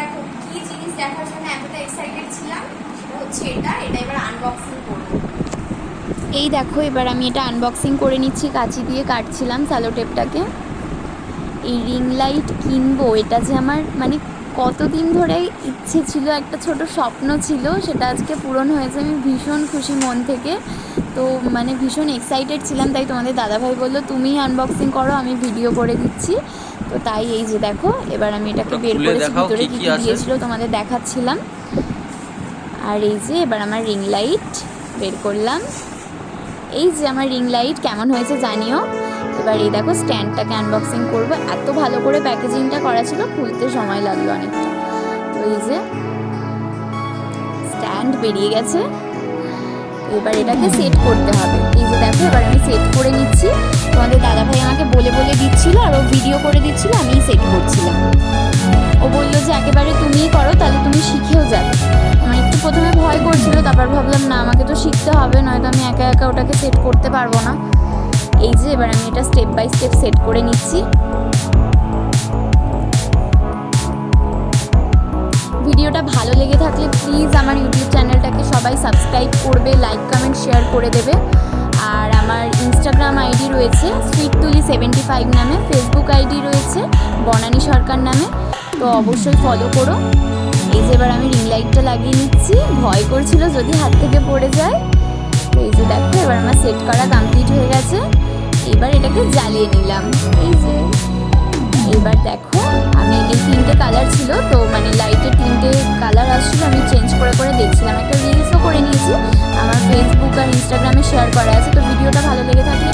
দেখো, কি জিনিস দেখার জন্য এতটা এক্সাইটেড ছিলাম হচ্ছে এটা। এটা এবার আনবক্সিং করব। এই দেখো, এবার আমি এটা আনবক্সিং করে নিচ্ছি, কাঁচি দিয়ে কাটছিলাম স্যালো টেপটাকে এই রিং লাইট কিনবো, এটা যে আমার মানে কতদিন ধরে ইচ্ছে ছিল, একটা ছোট স্বপ্ন ছিল, সেটা আজকে পূরণ হয়েছে, আমি ভীষণ খুশি মন থেকে। তো মানে ভীষণ এক্সাইটেড ছিলাম তাই তোমাদের দাদাভাই বলল তুমিই আনবক্সিং করো আমি ভিডিও করে দিচ্ছি। তো তাই এই যে দেখো এবার আমি এটাকে বের করেছি ভিতরে কি কী দিয়েছিল তোমাদের দেখাচ্ছিলাম। আর এই যে এবার আমার রিং লাইট বের করলাম। এই যে আমার রিং লাইট কেমন হয়েছে জানিও। এবার এই দেখো স্ট্যান্ডটাকে আনবক্সিং করব। এত ভালো করে প্যাকেজিংটা করা ছিল খুলতে সময় লাগল অনেকটা। তো এই যে স্ট্যান্ড বেরিয়ে গেছে। এবার এটাকে সেট করতে হবে। এই যে দেখো, এবার আমি সেট করে নিচ্ছি। তোমাদের দাদাভাই আমাকে বলে বলে দিচ্ছিল, আর ও ভিডিও করে দিচ্ছিল, আমিই সেট করছিলাম। ও বলল যে, একেবারে তুমিই করো, তাহলে তুমি শিখেও যাবে। আমার একটু প্রথমে ভয় করছিল, তারপর ভাবলাম, না, আমাকে তো শিখতে হবে, নয়তো আমি একা একা ওটাকে সেট করতে পারব না। এই যে, এবার আমি এটা স্টেপ বাই স্টেপ সেট করে নিচ্ছি। ভালো লেগে থাকলে প্লিজ আমার ইউটিউব চ্যানেলটাকে সবাই সাবস্ক্রাইব করবে লাইক কমেন্ট শেয়ার করে দেবে। আর আমার ইনস্টাগ্রাম আইডি রয়েছে সুইট তুলি সেভেন্টি ফাইভ নামে ফেসবুক আইডি রয়েছে বনানী সরকার নামে। তো অবশ্যই ফলো করো। এই যে এবার আমি রিং লাইটটা লাগিয়ে নিচ্ছি। ভয় করছিল যদি হাত থেকে পড়ে যায়। তো এই যে দেখো, এবার আমার সেট করা কমপ্লিট হয়ে গেছে। এবার এটাকে জ্বালিয়ে নিলাম। এই যে, এবার দেখো। আমি চেঞ্জ করে করে দেখছিলাম। একটা রিলসও করে নিয়েছি। আমার ফেসবুক আর ইনস্টাগ্রামে শেয়ার করা আছে। তো ভিডিওটা ভালো লেগে থাকলে